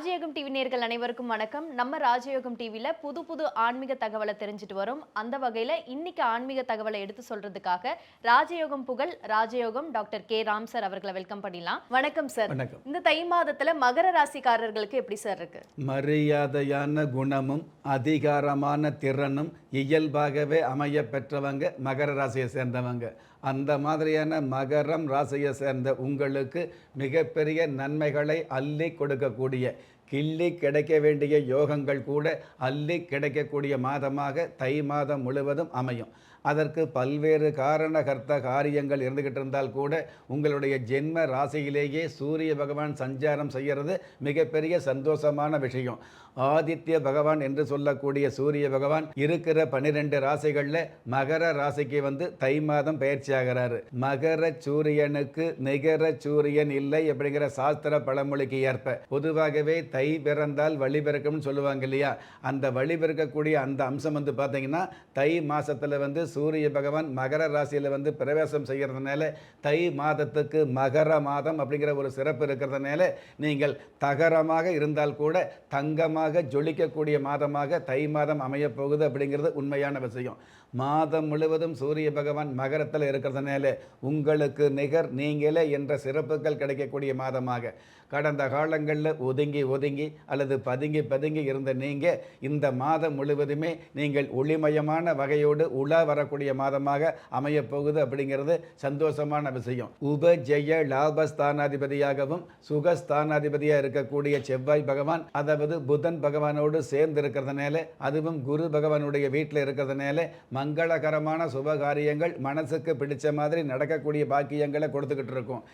ராஜயோகம் டிவி நேர்கள் அனைவருக்கும் வணக்கம். நம்ம ராஜயோகம் டிவில புது புது ஆன்மீக தகவலை தெரிஞ்சுட்டு வரோம். அந்த வகையில இன்னைக்கு ஆன்மீக தகவலை எடுத்து சொல்றதுக்காக ராஜயோகம் புகழ் ராஜயோகம் டாக்டர் கே. ராம் சார் அவர்களை வெல்கம் பண்ணிடலாம். வணக்கம் சார். வணக்கம். இந்த தை மாதத்துல மகர ராசிக்காரர்களுக்கு எப்படி சார் இருக்கு? மரியாதையான குணமும் அதிகாரமான திறனும் இயல்பாகவே அமைய பெற்றவங்க மகர ராசியை சேர்ந்தவங்க. அந்த மாதிரியான மகரம் ராசியை சேர்ந்த உங்களுக்கு மிகப்பெரிய நன்மைகளை அள்ளி கொடுக்கக்கூடிய கிள்ளி கிடைக்க வேண்டிய யோகங்கள் கூட அள்ளி கிடைக்கக்கூடிய மாதமாக தை மாதம் முழுவதும் அமையும். அதற்கு பல்வேறு காரணகர்த்த காரியங்கள் இருந்துகிட்டு இருந்தால் கூட உங்களுடைய ஜென்ம ராசியிலேயே சூரிய பகவான் சஞ்சாரம் செய்கிறது மிகப்பெரிய சந்தோஷமான விஷயம். ஆதித்ய பகவான் என்று சொல்லக்கூடிய சூரிய பகவான் இருக்கிற பன்னிரெண்டு ராசிகளில் மகர ராசிக்கு வந்து தை மாதம் பயிற்சி ஆகிறாரு. மகர சூரியனுக்கு நிகர சூரியன் இல்லை அப்படிங்கிற சாஸ்திர பழமொழிக்கு ஏற்ப. பொதுவாகவே தை பிறந்தால் வழி பிறக்கும்னு சொல்லுவாங்க இல்லையா? அந்த வழி பிறக்கக்கூடிய அந்த அம்சம் வந்து பார்த்தீங்கன்னா தை மாசத்துல வந்து சூரிய பகவான் மகர ராசியில் வந்து பிரவேசம் செய்கிறதுனால தை மாதத்துக்கு மகர மாதம் அப்படிங்கிற ஒரு சிறப்பு இருக்கிறதுனால நீங்கள் தகரமாக இருந்தால் கூட தங்கமாக ஜொலிக்கக்கூடிய மாதமாக தை மாதம் அமையப் போகுது அப்படிங்கிறது உண்மையான விஷயம். மாதம் முழுவதும் சூரிய பகவான் மகரத்தில் இருக்கிறதுனால உங்களுக்கு நிகர் நீங்களே என்ற சிறப்புகள் கிடைக்கக்கூடிய மாதமாக. கடந்த காலங்களில் ஒதுங்கி ஒதுங்கி அல்லது பதுங்கி பதுங்கி இருந்த நீங்கள் இந்த மாதம் முழுவதுமே நீங்கள் ஒளிமயமான வகையோடு உலா வரக்கூடிய மாதமாக அமையப்போகுது அப்படிங்கிறது சந்தோஷமான விஷயம். உபஜெய லாபஸ்தானாதிபதியாகவும் சுகஸ்தானாதிபதியாக இருக்கக்கூடிய செவ்வாய் பகவான் அதாவது புதன் பகவானோடு சேர்ந்து இருக்கிறதுனால அதுவும் குரு பகவானுடைய வீட்டில் இருக்கிறதுனால மங்களகரமான சுபகாரியங்கள் மனசுக்கு பிடிச்ச மாதிரி நடக்கக்கூடிய பாக்கியங்களை கொடுத்துக்கிட்டு இருக்கும்.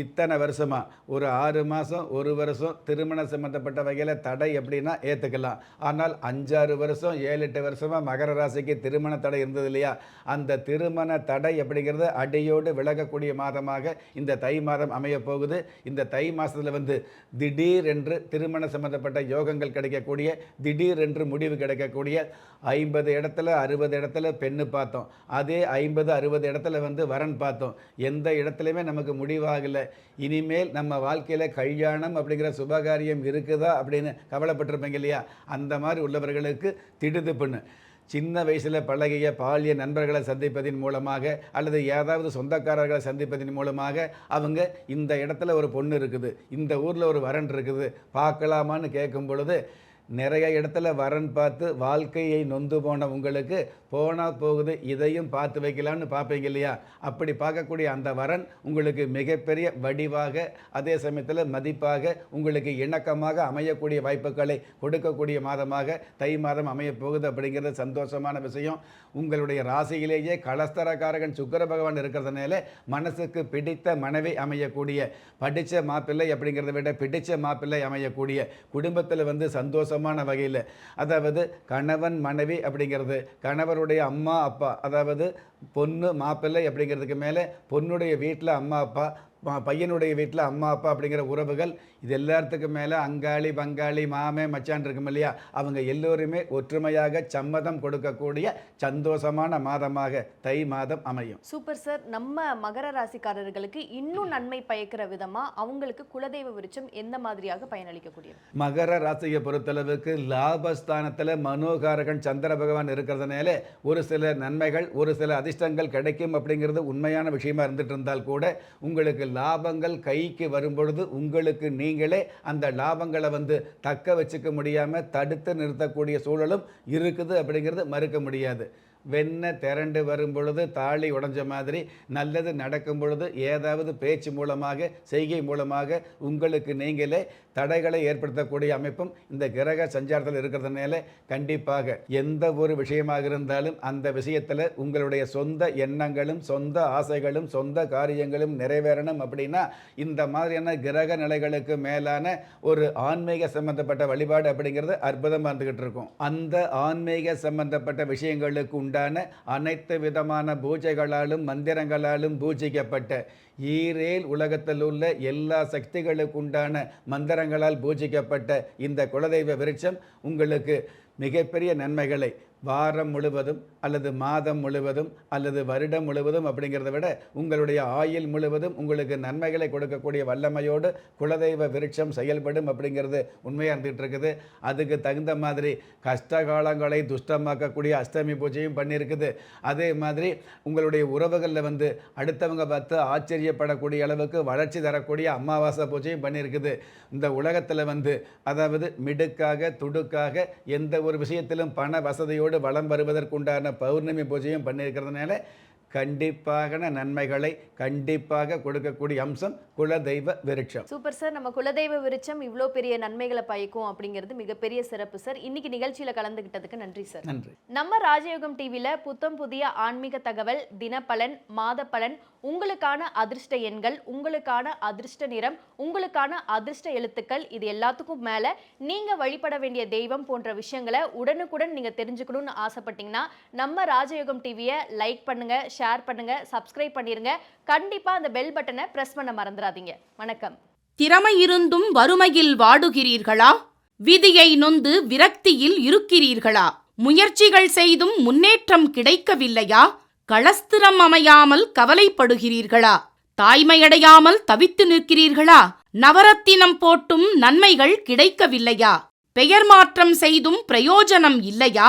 இத்தனை வருஷமாக ஒரு ஆறு மாதம் ஒரு வருஷம் திருமணம் சம்மந்தப்பட்ட வகையில் தடை எப்படின்னா ஏற்றுக்கலாம் ஆனால் அஞ்சாறு வருஷம் ஏழு எட்டு வருஷமாக மகர ராசிக்கு திருமண தடை இருந்தது இல்லையா? அந்த திருமண தடை அப்படிங்கிறது அடியோடு விலகக்கூடிய மாதமாக இந்த தை மாதம் அமைய போகுது. இந்த தை மாதத்தில் வந்து திடீர் என்று திருமண சம்பந்தப்பட்ட யோகங்கள் கிடைக்கக்கூடிய திடீர் என்று முடிவு கிடைக்கக்கூடிய ஐம்பது இடத்துல அறுபது இடத்துல பெண்ணு பார்த்தோம். அதே ஐம்பது அறுபது இடத்துல வந்து வரன் பார்த்தோம். எந்த இடத்துலையுமே நமக்கு முடிவாகலை. இனிமேல் நம்ம வாழ்க்கையில் கல்யாணம் அப்படிங்கிற சுபகாரியம் இருக்குதா அப்படின்னு கவலைப்பட்டிருப்பீங்க இல்லையா? அந்த மாதிரி உள்ளவர்களுக்கு திடுதுப்புன்னு சின்ன வயசில் பழகிய பாலிய நண்பர்களை சந்திப்பதின் மூலமாக அல்லது ஏதாவது சொந்தக்காரர்களை சந்திப்பதின் மூலமாக அவங்க இந்த இடத்துல ஒரு பொண்ணு இருக்குது இந்த ஊரில் ஒரு வரன் இருக்குது பார்க்கலாமான்னு கேட்கும் பொழுது நிறைய இடத்துல வரன் பார்த்து வாழ்க்கையை நொந்து போன உங்களுக்கு போனால் போகுது இதையும் பார்த்து வைக்கலாம்னு பார்ப்பீங்க இல்லையா? அப்படி பார்க்கக்கூடிய அந்த வரன் உங்களுக்கு மிகப்பெரிய வடிவாக அதே சமயத்தில் மதிப்பாக உங்களுக்கு இணக்கமாக அமையக்கூடிய வாய்ப்புகளை கொடுக்கக்கூடிய மாதமாக தை மாதம் அமையப்போகுது அப்படிங்கிறது சந்தோஷமான விஷயம். உங்களுடைய ராசியிலேயே கலஸ்தரக்காரகன் சுக்கர பகவான் இருக்கிறதுனால மனசுக்கு பிடித்த மனைவி அமையக்கூடிய படித்த மாப்பிள்ளை அப்படிங்கிறத விட பிடித்த மாப்பிள்ளை அமையக்கூடிய குடும்பத்தில் வந்து சந்தோஷம் சந்தோஷமான வகையில். அதாவது கணவன் மனைவி அப்படிங்கிறது கணவருடைய அம்மா அப்பா அதாவது பொண்ணு மாப்பிள்ளை அப்படிங்கிறதுக்கு மேலே பொண்ணுடைய வீட்டில் அம்மா அப்பா பையனுடைய வீட்டில் அம்மா அப்பா அப்படிங்கிற உறவுகள் இது எல்லாத்துக்கும் மேலே அங்காளி பங்காளி மாமே மச்சான் இருக்கும் இல்லையா? அவங்க எல்லோருமே ஒற்றுமையாக சம்மதம் கொடுக்கக்கூடிய சந்தோஷமான மாதமாக தை மாதம் அமையும். Super sir. நம்ம மகர ராசிக்காரர்களுக்கு இன்னும் நன்மை பயக்கிற விதமா அவங்களுக்கு குலதெய்வ விருட்சம் எந்த மாதிரியாக பயனளிக்கக்கூடியது? மகர ராசியை பொறுத்தளவுக்கு லாபஸ்தானத்தில் மனோகாரகன் சந்திர பகவான் இருக்கிறதுனால ஒரு சில நன்மைகள் ஒரு சில அதிர்ஷ்டங்கள் கிடைக்கும் அப்படிங்கிறது உண்மையான விஷயமா இருந்துட்டு இருந்தால் கூட உங்களுக்கு லாபங்கள் கைக்கு வரும்பொழுது உங்களுக்கு நீங்களே அந்த லாபங்களை வந்து தக்க வச்சுக்க முடியாமல் தடுத்து நிறுத்தக்கூடிய சூழலும் இருக்குது அப்படிங்கிறது மறுக்க முடியாது. வெண்ணை திரண்டு வரும் பொழுது தாலி உடைஞ்ச மாதிரி நல்லது நடக்கும் பொழுது ஏதாவது பேச்சு மூலமாக செய்கை மூலமாக உங்களுக்கு நீங்களே தடைகளை ஏற்படுத்தக்கூடிய அமைப்பும் இந்த கிரக சஞ்சாரத்தில் இருக்கிறதுனால கண்டிப்பாக எந்த ஒரு விஷயமாக இருந்தாலும் அந்த விஷயத்தில் உங்களுடைய சொந்த எண்ணங்களும் சொந்த ஆசைகளும் சொந்த காரியங்களும் நிறைவேறணும் அப்படின்னா இந்த மாதிரியான கிரக நிலைகளுக்கு மேலான ஒரு ஆன்மீக சம்பந்தப்பட்ட வழிபாடு அப்படிங்கிறது அற்புதமாக இருந்துகிட்டு இருக்கும். அந்த ஆன்மீக சம்பந்தப்பட்ட விஷயங்களுக்கு உண்டான அனைத்து விதமான பூஜைகளாலும் மந்திரங்களாலும் பூஜிக்கப்பட்ட ஈரேல் உலகத்தில் உள்ள எல்லா சக்திகளுக்கு உண்டான மந்திரங்களால் பூஜிக்கப்பட்ட இந்த குலதெய்வ விருட்சம் உங்களுக்கு மிகப்பெரிய நன்மைகளை வாரம் முழுவதும் அல்லது மாதம் முழுவதும் அல்லது வருடம் முழுவதும் அப்படிங்கிறத விட உங்களுடைய ஆயுள் முழுவதும் உங்களுக்கு நன்மைகளை கொடுக்கக்கூடிய வல்லமையோடு குலதெய்வ விருட்சம் செயல்படும் அப்படிங்கிறது உண்மையாக இருந்துகிட்டு இருக்குது அதுக்கு தகுந்த மாதிரி கஷ்ட காலங்களை துஷ்டமாக்கக்கூடிய அஷ்டமி பூஜையும் பண்ணியிருக்குது. அதே மாதிரி உங்களுடைய உறவுகளில் வந்து அடுத்தவங்க பார்த்து ஆச்சரியப்படக்கூடிய அளவுக்கு வளர்ச்சி தரக்கூடிய அமாவாசை பூஜையும் பண்ணியிருக்குது. இந்த உலகத்தில் வந்து அதாவது மிடுக்காக துடுக்காக எந்த ஒரு விஷயத்திலும் பண வசதியோடு வளம் வருவதற்குண்டான பௌர்ணமி பூஜையும் பண்ணியிருக்கிறதுனால கண்டிப்பாக நன்மைகளை கண்டிப்பாக கொடுக்கக்கூடிய அம்சம் குலதெய்வ விருட்சம். Super sir. நம்ம குலதெய்வ விருட்சம் இவ்வளோ பெரிய நன்மைகளை பயக்கும் அப்படிங்கிறது மிகப்பெரிய சிறப்பு சார். இன்னைக்கு நிகழ்ச்சியில கலந்துகிட்டதுக்கு நன்றி சார். நன்றி. நம்ம ராஜயோகம் டிவில புத்தம் புதிய ஆன்மீக தகவல் தினப்பலன் மாத பலன் உங்களுக்கான அதிர்ஷ்ட எண்கள் உங்களுக்கான அதிர்ஷ்ட நிறம் உங்களுக்கான அதிர்ஷ்ட எழுத்துக்கள் இது எல்லாத்துக்கும் மேல நீங்க வழிபட வேண்டிய தெய்வம் போன்ற விஷயங்களை உடனுக்குடன் நீங்க தெரிஞ்சுக்கணும்னு ஆசைப்பட்டீங்கன்னா நம்ம ராஜயோகம் டிவியை லைக் பண்ணுங்க ஷேர் பண்ணுங்க சப்ஸ்கிரைப் பண்ணிருங்க. கண்டிப்பா அந்த பெல் பட்டனை பிரஸ் பண்ண மறந்துடாதீங்க வணக்கம். திறமை இருந்தும் வறுமையில் வாடுகிறீர்களா? விதியை நொந்து விரக்தியில் இருக்கிறீர்களா? முயற்சிகள் செய்தும் முன்னேற்றம் கிடைக்கவில்லையா? களஸ்திரம் அமையாமல் கவலைப்படுகிறீர்களா? தாய்மையடையாமல் தவித்து நிற்கிறீர்களா? நவரத்தினம் போட்டும் நன்மைகள் கிடைக்கவில்லையா? பெயர் மாற்றம் செய்தும் பிரயோஜனம் இல்லையா?